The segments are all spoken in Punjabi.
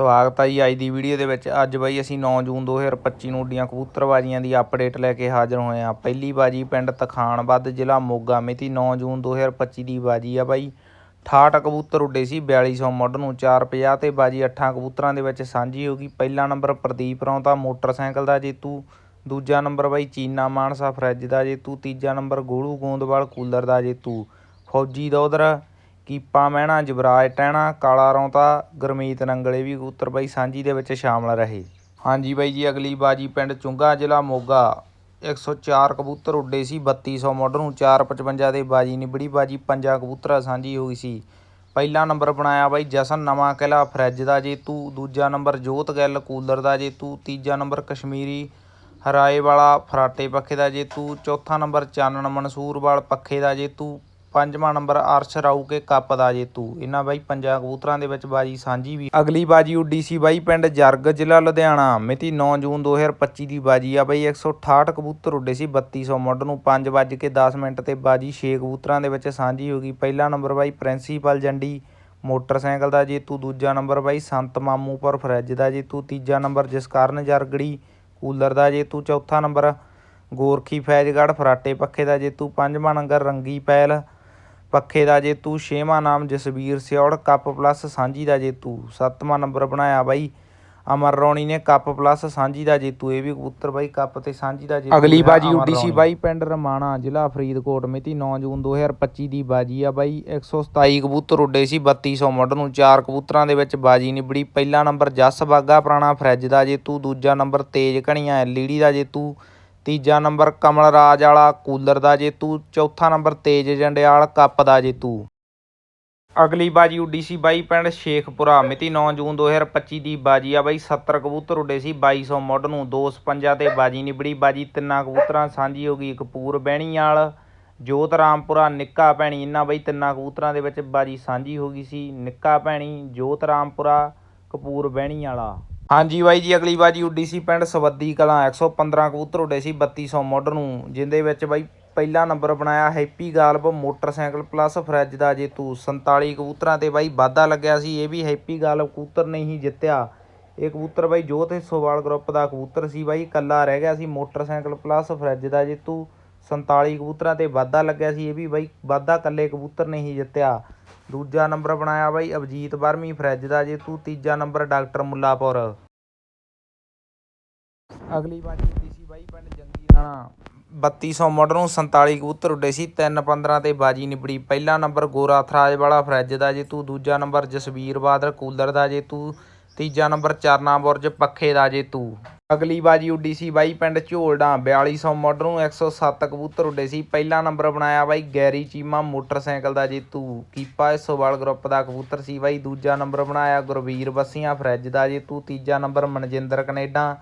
ਸਵਾਗਤ ਹੈ ਜੀ ਅੱਜ ਦੀ ਵੀਡੀਓ ਦੇ ਵਿੱਚ। ਅੱਜ ਬਾਈ ਅਸੀਂ 9 ਜੂਨ 2025 ਨੂੰ ਉੱਡੀਆਂ ਕਬੂਤਰਬਾਜ਼ੀਆਂ ਦੀ ਅਪਡੇਟ ਲੈ ਕੇ ਹਾਜ਼ਰ ਹੋਏ ਹਾਂ। ਪਹਿਲੀ ਬਾਜੀ ਪਿੰਡ ਤਖਾਣਬੱਧ ਜ਼ਿਲ੍ਹਾ ਮੋਗਾ ਮਿਤੀ 9 ਜੂਨ 2025 ਦੀ ਬਾਜੀ ਆ ਬਾਈ। 68 ਕਬੂਤਰ ਉੱਡੇ ਸੀ 4200 ਮੁੱਢ ਨੂੰ 450 ਤੇ ਬਾਜੀ 8 ਕਬੂਤਰਾਂ ਦੇ ਵਿੱਚ ਸਾਂਝੀ ਹੋ ਗਈ। ਪਹਿਲਾ ਨੰਬਰ ਪ੍ਰਦੀਪ ਰੌਂਤਾ ਮੋਟਰਸਾਈਕਲ ਦਾ ਜੇਤੂ, ਦੂਜਾ ਨੰਬਰ ਬਾਈ ਚੀਨਾ ਮਾਨਸਾ ਫਰਿੱਜ ਦਾ ਜੇਤੂ, ਤੀਜਾ ਨੰਬਰ ਗੋਲੂ ਗੋਂਦਵਾਲ ਕੂਲਰ ਦਾ ਜੇਤੂ, ਫੌਜੀ ਦੋਦਰ ਕੀਪਾ ਮਹਿਣਾ, ਜਬਰਾਜ ਟਹਿਣਾ, ਕਾਲਾ ਰੌਂਤਾ, ਗੁਰਮੀਤ ਨੰਗਲੇ ਵੀ ਕਬੂਤਰ ਬਾਈ ਸਾਂਝੀ ਦੇ ਵਿੱਚ ਸ਼ਾਮਲ ਰਹੇ। ਹਾਂਜੀ ਬਾਈ ਜੀ, ਅਗਲੀ ਬਾਜੀ ਪਿੰਡ ਚੁੰਗਾ ਜ਼ਿਲ੍ਹਾ ਮੋਗਾ। 104 ਕਬੂਤਰ ਉੱਡੇ ਸੀ 3200 ਮੁੱਢ ਨੂੰ 455 ਦੇ ਬਾਜੀ ਨਿਬੜੀ ਬਾਜੀ, ਪੰਜਾਂ ਕਬੂਤਰਾਂ ਸਾਂਝੀ ਹੋਈ ਸੀ। ਪਹਿਲਾ ਨੰਬਰ ਬਣਾਇਆ ਬਾਈ ਜਸਨ, ਨਵਾਂ ਕਿਲਾ ਫਰਿੱਜ ਦਾ ਜੇਤੂ, ਦੂਜਾ ਨੰਬਰ ਜੋਤ ਗਿੱਲ, ਕੂਲਰ ਦਾ ਜੇਤੂ, ਤੀਜਾ ਨੰਬਰ ਕਸ਼ਮੀਰੀ ਹਰਾਏ ਵਾਲਾ ਫਰਾਟੇ ਪੱਖੇ ਦਾ ਜੇਤੂ, ਚੌਥਾ ਨੰਬਰ ਚਾਨਣ ਮਨਸੂਰਵਾਲ ਪੱਖੇ ਦਾ ਜੇਤੂ ਪੰਜਵਾਂ ਨੰਬਰ ਅਰਸ਼ ਰਾਊਕੇ ਕੱਪ ਦਾ ਜੇਤੂ ਇਹਨਾਂ ਬਾਈ ਪੰਜਾਂ ਕਬੂਤਰਾਂ ਦੇ ਵਿੱਚ ਬਾਜੀ ਸਾਂਝੀ ਵੀ। ਅਗਲੀ ਬਾਜੀ ਉੱਡੀ ਸੀ ਬਾਈ ਪਿੰਡ ਜਰਗ ਜ਼ਿਲ੍ਹਾ ਲੁਧਿਆਣਾ। ਮਿਤੀ 9 ਜੂਨ 2025 ਦੀ ਬਾਜੀ ਆ ਬਾਈ। 168 ਕਬੂਤਰ ਉੱਡੇ ਸੀ 3200 ਮੁੱਢ ਨੂੰ 5 ਵੱਜ ਕੇ 10 ਮਿੰਟ ਤੇ ਬਾਜੀ 6 ਕਬੂਤਰਾਂ ਦੇ ਵਿੱਚ ਸਾਂਝੀ ਹੋ ਗਈ। ਪਹਿਲਾ ਨੰਬਰ ਬਾਈ ਪ੍ਰਿੰਸੀਪਲ ਜੰਡੀ, ਮੋਟਰਸਾਈਕਲ ਦਾ ਜੇਤੂ ਦੂਜਾ ਨੰਬਰ ਬਾਈ ਸੰਤ ਮਾਮੂਪੁਰ ਫਰਿੱਜ ਦਾ ਜੇਤੂ ਤੀਜਾ ਨੰਬਰ ਜਸਕਰਨ ਜਰਗੜੀ, ਕੂਲਰ ਦਾ ਜੇਤੂ ਚੌਥਾ ਨੰਬਰ ਗੋਰਖੀ ਫੈਜ਼ਗੜ੍ਹ, ਫਰਾਟੇ ਪੱਖੇ ਦਾ ਜੇਤੂ ਪੰਜਵਾਂ ਨੰਬਰ ਰੰਗੀ ਪੈਲ ਪੱਖੇ ਦਾ ਜੇਤੂ ਛੇਵਾਂ ਨਾਮ ਜਸਵੀਰ ਸਿਉੜ ਕੱਪ ਪਲੱਸ ਸਾਂਝੀ ਦਾ ਜੇਤੂ ਸੱਤਵਾਂ ਨੰਬਰ ਬਣਾਇਆ ਬਾਈ ਅਮਰ ਰੌਣੀ ਨੇ ਕੱਪ ਪਲੱਸ ਸਾਂਝੀ ਦਾ ਜੇਤੂ ਇਹ ਵੀ ਕਬੂਤਰ ਬਾਈ ਕੱਪ ਤੇ ਸਾਂਝੀ ਦਾ ਜੇਤੂ ਅਗਲੀ ਬਾਜੀ ਉੱਡੀ ਸੀ ਬਾਈ ਪਿੰਡ ਰਮਾਣਾ ਜ਼ਿਲ੍ਹਾ ਫਰੀਦਕੋਟ ਮਿਤੀ 9 ਜੂਨ 2025 ਦੀ ਬਾਜੀ ਆ ਬਾਈ। 127 ਕਬੂਤਰ ਉੱਡੇ ਸੀ 3200 ਮੁੱਢ ਨੂੰ ਚਾਰ ਕਬੂਤਰਾਂ ਦੇ ਵਿੱਚ ਬਾਜੀ ਨਿਬੜੀ ਪਹਿਲਾ ਨੰਬਰ ਜਸ ਬਾਗਾ ਪੁਰਾਣਾ ਫਰਿੱਜ ਦਾ ਜੇਤੂ ਦੂਜਾ ਨੰਬਰ ਤੇਜ ਘਣੀਆਂ ਐਲਈਡੀ ਦਾ ਜੇਤੂ ਤੀਜਾ ਨੰਬਰ ਕਮਲ ਰਾਜ ਵਾਲਾ, ਕੂਲਰ ਦਾ ਜੇਤੂ, ਚੌਥਾ ਨੰਬਰ ਤੇਜ ਜੰਡਿਆਲ, ਕੱਪ ਦਾ ਜੇਤੂ। ਅਗਲੀ ਬਾਜੀ ਉੱਡੀ ਸੀ ਬਾਈ ਪਿੰਡ ਸ਼ੇਖਪੁਰਾ, ਮਿਤੀ 9 ਜੂਨ 2025 ਦੀ ਬਾਜੀ ਆ ਬਾਈ 70 ਕਬੂਤਰ ਉੱਡੇ ਸੀ 2200 ਮੁੱਢ ਨੂੰ 256 ਤੇ ਬਾਜੀ ਨਿਬੜੀ, ਬਾਜੀ ਤਿੰਨਾਂ ਕਬੂਤਰਾਂ ਸਾਂਝੀ ਹੋ ਗਈ ਕਪੂਰ ਬਹਿਣੀ ਵਾਲ, ਜੋਤ ਰਾਮਪੁਰਾ, ਨਿੱਕਾ ਭੈਣੀ ਇਹਨਾਂ ਬਾਈ ਤਿੰਨਾਂ ਕਬੂਤਰਾਂ ਦੇ ਵਿੱਚ ਬਾਜੀ ਸਾਂਝੀ ਹੋ ਗਈ ਸੀ, ਨਿੱਕਾ ਭੈਣੀ, ਜੋਤ ਰਾਮਪੁਰਾ, ਕਪੂਰ ਬਹਿਣੀ ਵਾਲਾ। ਹਾਂਜੀ ਬਾਈ ਜੀ, ਅਗਲੀ ਬਾਜੀ ਉੱਡੀ ਸੀ ਪਿੰਡ ਸਵੱਦੀ ਕਲਾਂ 115 ਕਬੂਤਰ ਉੱਡੇ ਸੀ 3200 ਮੁੱਢ ਨੂੰ, ਜਿੰਦੇ ਵਿੱਚ ਬਾਈ ਪਹਿਲਾ ਨੰਬਰ ਬਣਾਇਆ happy Galab motorcycle plus fridge ਦਾ ਜੇਤੂ। 47 ਕਬੂਤਰਾਂ ਤੇ ਬਾਈ ਵਾਧਾ ਲੱਗਿਆ ਸੀ, ਇਹ ਵੀ ਹੈਪੀ ਗਾਲਬ ਕਬੂਤਰ ਨੇ ਹੀ ਜਿੱਤਿਆ। ਇਹ ਕਬੂਤਰ ਬਾਈ ਜੋਤ ਹਿੱਸੋਵਾਲ ਗਰੁੱਪ ਦਾ ਕਬੂਤਰ ਸੀ ਬਾਈ ਕੱਲਾ ਰਹਿ ਗਿਆ ਸੀ ਮੋਟਰਸਾਈਕਲ ਪਲੱਸ ਫਰਿੱਜ ਦਾ ਜੇਤੂ। 47 ਕਬੂਤਰਾਂ ਤੇ ਵਾਧਾ ਲੱਗਿਆ ਸੀ। ਇਹ ਵੀ ਬਾਈ ਵਾਧਾ ਕੱਲੇ ਕਬੂਤਰ ਨੇ ਹੀ ਜਿੱਤਿਆ। ਦੂਜਾ ਨੰਬਰ ਬਣਾਇਆ ਬਾਈ ਅਵਜੀਤ ਵਰਮੀ, ਫਰਿੱਜ ਦਾ ਜੇਤੂ ਤੀਜਾ ਨੰਬਰ ਡਾਕਟਰ ਮੁੱਲਾਪੁਰ। ਅਗਲੀ ਬਾਜੀ ਉੱਡੀ ਸੀ ਬਾਈ ਪਿੰਡ ਜੰਗੀ ਰਾਣਾ। 3200 ਮੁੱਢ ਨੂੰ 47 ਕਬੂਤਰ ਉੱਡੇ ਸੀ। 3-15 ਤੇ ਬਾਜੀ ਨਿਬੜੀ। ਪਹਿਲਾ ਨੰਬਰ ਗੋਰਾ ਥਰਾਜ ਵਾਲਾ, ਫਰਿੱਜ ਦਾ ਜੇਤੂ ਦੂਜਾ ਨੰਬਰ ਜਸਵੀਰ ਬਾਦਲ, ਕੂਲਰ ਦਾ ਜੇਤੂ ਤੀਜਾ ਨੰਬਰ ਚਰਨਾ ਬੁਰਜ, ਪੱਖੇ ਦਾ ਜੇਤੂ ਅਗਲੀ ਬਾਜੀ ਉੱਡੀ ਸੀ ਬਾਈ ਪਿੰਡ ਝੋਲਡਾ 4200 ਮੁੱਢ ਨੂੰ 107 ਕਬੂਤਰ ਉੱਡੇ ਸੀ। ਪਹਿਲਾ ਨੰਬਰ ਬਣਾਇਆ ਬਾਈ ਗੈਰੀ ਚੀਮਾ ਮੋਟਰਸਾਈਕਲ ਦਾ ਜੇਤੂ। ਕੀਪਾ ਇਸੋਵਾਲ ਗਰੁੱਪ ਦਾ ਕਬੂਤਰ ਸੀ ਬਾਈ। ਦੂਜਾ ਨੰਬਰ ਬਣਾਇਆ ਗੁਰਵੀਰ ਬੱਸੀਆਂ ਫਰਿੱਜ ਦਾ ਜੇਤੂ। ਤੀਜਾ ਨੰਬਰ ਮਨਜਿੰਦਰ ਕੈਨੇਡਾ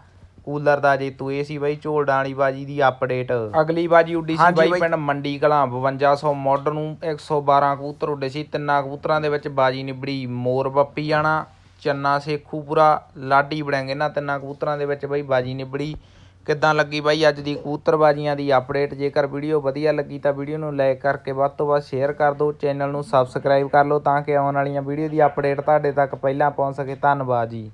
ਕੂਲਰ ਦਾ ਜੇਤੂ। ਇਹ ਸੀ ਬਾਈ ਝੋਲਡਾਂ ਵਾਲੀ ਬਾਜੀ ਦੀ ਅਪਡੇਟ ਅਗਲੀ ਬਾਜੀ ਉੱਡੀ ਸੀ ਬਾਈ ਪਿੰਡ ਮੰਡੀ ਕਲਾਂ 5200 ਮੁੱਢ ਨੂੰ 112 ਕਬੂਤਰ ਉੱਡੇ ਸੀ। ਤਿੰਨਾਂ ਕਬੂਤਰਾਂ ਦੇ ਵਿੱਚ ਬਾਜੀ ਨਿਬੜੀ ਮੋਰ ਬੱਪੀ ਜਾਣਾ ਚੰਨਾ ਸੇਖੂਪੁਰਾ ਲਾਡੀ ਬੜੈਂਗ ਇਹਨਾਂ ਤਿੰਨਾਂ ਕਬੂਤਰਾਂ ਦੇ ਵਿੱਚ ਬਈ ਬਾਜੀ ਨਿਬੜੀ। ਕਿੱਦਾਂ ਲੱਗੀ ਬਾਈ ਅੱਜ ਦੀ ਕਬੂਤਰਬਾਜ਼ੀਆਂ ਦੀ ਅਪਡੇਟ ਜੇਕਰ ਵੀਡੀਓ ਵਧੀਆ ਲੱਗੀ ਤਾਂ ਵੀਡੀਓ ਨੂੰ ਲਾਈਕ ਕਰਕੇ ਵੱਧ ਤੋਂ ਵੱਧ ਸ਼ੇਅਰ ਕਰ ਦਿਓ। ਚੈਨਲ ਨੂੰ ਸਬਸਕ੍ਰਾਈਬ ਕਰ ਲਓ ਤਾਂ ਕਿ ਆਉਣ ਵਾਲੀਆਂ ਵੀਡੀਓ ਦੀ ਅਪਡੇਟ ਤੁਹਾਡੇ ਤੱਕ ਪਹਿਲਾਂ ਪਹੁੰਚ ਸਕੇ। ਧੰਨਵਾਦ ਜੀ।